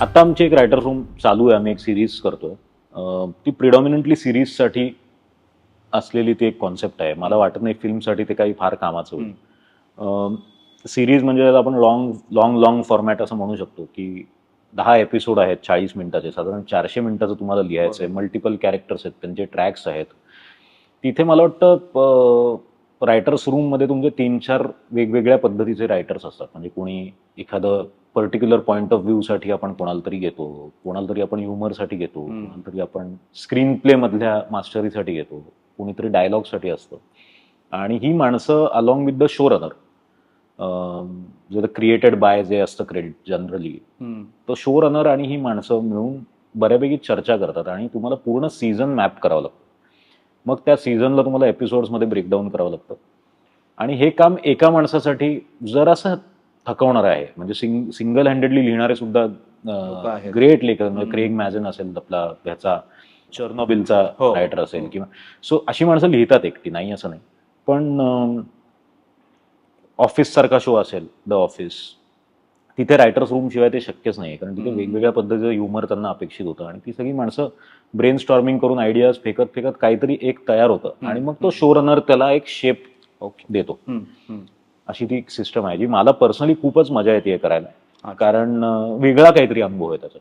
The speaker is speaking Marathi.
आता आमची एक रायटर रूम चालू आहे. आम्ही एक सिरीज करतोय. अं, ती प्रिडॉमिनंटली सिरीजसाठी असलेली ती एक कॉन्सेप्ट आहे. मला वाटत नाही फिल्मसाठी ते काही फार कामाचं होईल. सिरीज म्हणजे त्याला आपण लॉंग लॉंग लॉंग फॉर्मॅट असं म्हणू शकतो की दहा एपिसोड आहेत चाळीस मिनिटाचे. साधारण चारशे मिनिटाचं तुम्हाला लिहायचं आहे मल्टिपल कॅरेक्टर्स आहेत. त्यांचे ट्रॅक्स आहेत. तिथे मला वाटतं रायटर्स रूममध्ये तुमचे तीन चार वेगवेगळ्या पद्धतीचे रायटर्स असतात म्हणजे कोणी एखादं पर्टिक्युलर पॉईंट ऑफ व्ह्यूसाठी आपण कोणाला तरी घेतो कोणाला तरी आपण ह्युमरसाठी घेतो. कोणाला तरी आपण स्क्रीन प्ले मधल्या मास्टरीसाठी घेतो कोणीतरी डायलॉगसाठी असतं आणि ही माणसं along with the show runner जे क्रिएटेड बाय जे असतं क्रेडिट जनरली हम्म. तो शो रनर आणि ही माणसं मिळून बऱ्यापैकी चर्चा करतात आणि तुम्हाला पूर्ण सीझन मॅप करावं लागतं मग त्या सीझनला तुम्हाला एपिसोड्समध्ये ब्रेकडाऊन करावं लागतं आणि हे काम एका माणसासाठी जरासं थकवणार आहे म्हणजे सिंग सिंगल हँडेडली लिहिणारे सुद्धा. ग्रेट लेखक म्हणजे. क्रेग मॅझन असेल आपला ह्याचा चर्नोबिलचा हो. रायटर असेल किंवा सो अशी माणसं लिहितात एकटी नाही असं नाही पण ऑफिस सारखा शो असेल द ऑफिस तिथे रायटर्स रूम शिवाय ते शक्यच नाही कारण तिथे. वेगवेगळ्या पद्धतीचं ह्युमर त्यांना अपेक्षित होतं. आणि ती सगळी माणसं ब्रेन स्टॉर्मिंग करून आयडियाज फेकत फेकत काहीतरी एक तयार होतं. आणि मग तो शो रनर त्याला एक शेप देतो. अशी ती सिस्टम आहे जी मला पर्सनली खूपच मजा येते करायला. कारण वेगळा काहीतरी अनुभव आहे त्याचा.